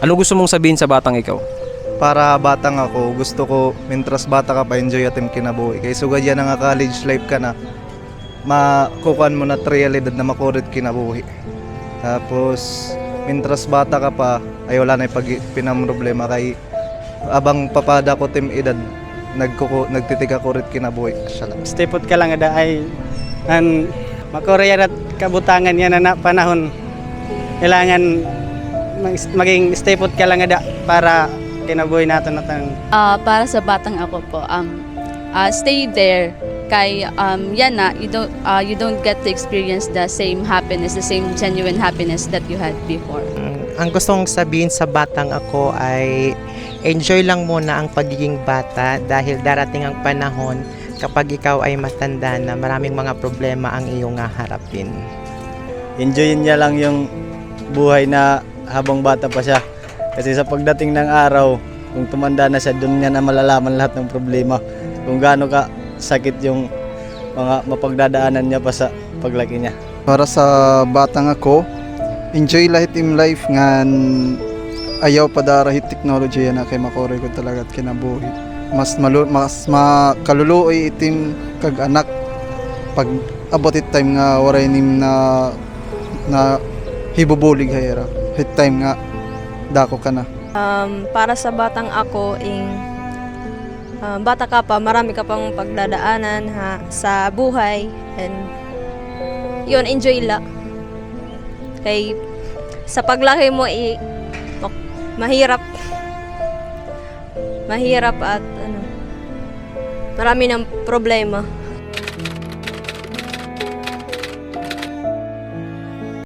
Ano gusto mong sabihin sa batang ikaw? Para batang ako, gusto ko, mintras bata ka pa, enjoy atim kinabuhi. Kay sugad yan nga college life ka na, makukuhan mo na realidad na makurit kinabuhi. Tapos, mintras bata ka pa, ay wala na yung pag pinamroblema kay abang papada ko tim edad, nagkuku, nagtitiga kurit kinabuhi. Siya lang. Stay put ka lang ada ay an makoreya at kabutangan yan na, na panahon. Kailangan maging stay put ka lang ada para kinabuhi natin natin. Ah, para sa batang ako po, um, ah, stay there. Kay, um, yan na, you don't, ah, you don't get to experience the same happiness, the same genuine happiness that you had before. Ang gustong sabihin sa batang ako ay enjoy lang muna ang pagiging bata dahil darating ang panahon kapag ikaw ay matanda na maraming mga problema ang iyong haharapin. enjoyin niya lang yung buhay na habang bata pa siya. Kasi sa pagdating ng araw, kung tumanda na siya, doon niya na malalaman lahat ng problema. Kung gaano ka sakit yung mga mapagdadaanan niya pa sa paglaki niya. Para sa batang ako, enjoy lahit im life nga ayaw pa darahit technology yan na kay makore ko talaga at kinabuhi. Mas malu mas makaluluoy itim kag anak pag abot it time nga waray nim na na hibubulig hayra. Hit time nga dako ka na. Um, para sa batang ako, ing ah, bata ka pa, marami ka pang pagdadaanan ha, sa buhay. And yun, enjoy la. Kay sa paglaki mo, i, mak- mahirap. Mahirap at ano, marami ng problema.